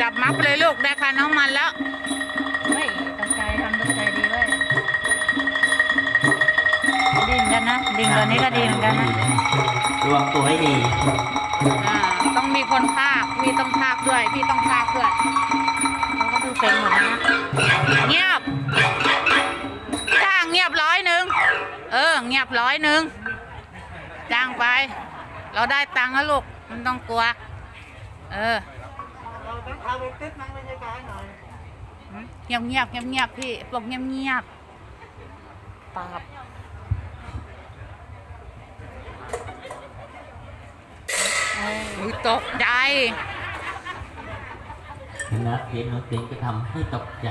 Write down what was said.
จับมัฟเลยลูกได้ค่ะน้องมันแล้วเฮ้ยตั้งใจทำตั้งใจดีเว้ยดีเหมือนกันนะดิงตัวนี้ก็ดีเหมือนกันนะระวังตัวให้ดีอ่าต้องมีคนพากพี่ต้องพากด้วยพี่ต้องพากด้วยเราก็ดูเป็นหมดนะเงียบจ้างเงียบร้อยหนึ่งเออ เงียบร้อยหนึ่งจ้างไป เราได้ตังค์แล้วลูก มันต้องกลัว เออเราต้องพาไปติดนั่งบรรยากาศหน่อยเงียบเงียบเงียบเงียบพี่ปลกเงียบเงียบปรับอุ้ยตกใจ คณะเพียนน้องเต็งจะทำให้ตกใจ